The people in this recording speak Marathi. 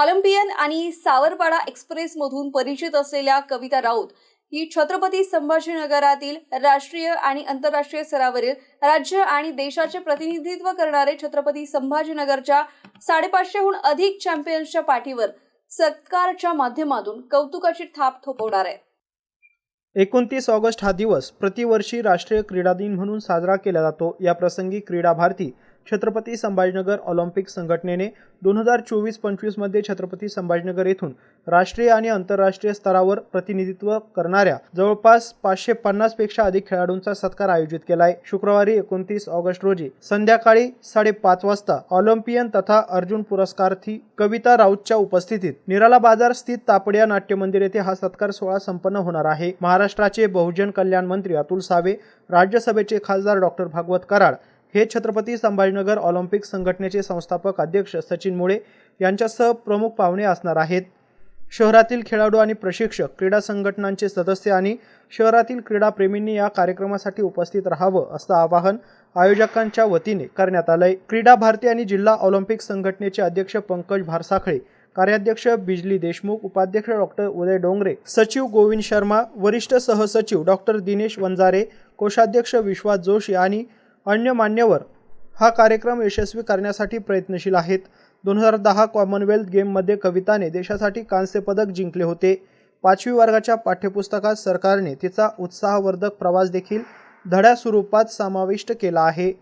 ऑलिम्पियन आणि सावरपाडा एक्सप्रेस मधून परिचित असलेल्या कविता राऊत ही छत्रपती संभाजीनगरातील राष्ट्रीय आणि आंतरराष्ट्रीय स्तरावरील राज्य आणि देशाचे प्रतिनिधित्व करणारे छत्रपती संभाजीनगरच्या साडेपाचशेहून अधिक चॅम्पियन्सच्या पाठीवर सत्कारच्या माध्यमातून कौतुकाची थाप थोपवणार आहे. एकोणतीस ऑगस्ट हा दिवस प्रतिवर्षी राष्ट्रीय क्रीडा दिन म्हणून साजरा केला जातो. या प्रसंगी क्रीडा भारती छत्रपती संभाजीनगर ऑलिम्पिक संघटनेने दोन हजार चोवीस पंचवीसमध्ये छत्रपती संभाजीनगर येथून राष्ट्रीय आणि आंतरराष्ट्रीय स्तरावर प्रतिनिधित्व करणाऱ्या जवळपास पाचशे पन्नासपेक्षा अधिक खेळाडूंचा सत्कार आयोजित केला आहे शुक्रवारी एकोणतीस ऑगस्ट रोजी संध्याकाळी साडेपाच वाजता ऑलिम्पियन तथा अर्जुन पुरस्कार्थी कविता राऊतच्या उपस्थितीत निराला बाजार स्थित तापडिया नाट्य मंदिर येथे हा सत्कार सोहळा संपन्न होणार आहे. महाराष्ट्राचे बहुजन कल्याण मंत्री अतुल सावे राज्यसभेचे खासदार डॉक्टर भागवत कराड हे छत्रपती संभाजीनगर ऑलिम्पिक संघटनेचे संस्थापक अध्यक्ष सचिन मुळे यांच्यासह प्रमुख पाहुणे असणार आहेत. शहरातील खेळाडू आणि प्रशिक्षक क्रीडा संघटनांचे सदस्य आणि शहरातील क्रीडाप्रेमींनी या कार्यक्रमासाठी उपस्थित राहावं असं आवाहन आयोजकांच्या वतीने करण्यात आलंय. क्रीडा भारती आणि जिल्हा ऑलिम्पिक संघटनेचे अध्यक्ष पंकज भारसाखळे कार्याध्यक्ष बिजली देशमुख उपाध्यक्ष डॉक्टर उदय डोंगरे सचिव गोविंद शर्मा वरिष्ठ सहसचिव डॉक्टर दिनेश वंजारे कोषाध्यक्ष विश्वास जोशी आणि अन्य मान्यवर हा कार्यक्रम यशस्वी करण्यासाठी प्रयत्नशील आहेत. दोन हजार दहा कॉमनवेल्थ गेममध्ये कविताने देशासाठी कांस्य पदक जिंकले होते. पाचवी वर्गाच्या पाठ्यपुस्तकात सरकारने तिचा उत्साहवर्धक प्रवास देखील धड्या स्वरूपात समाविष्ट केला आहे.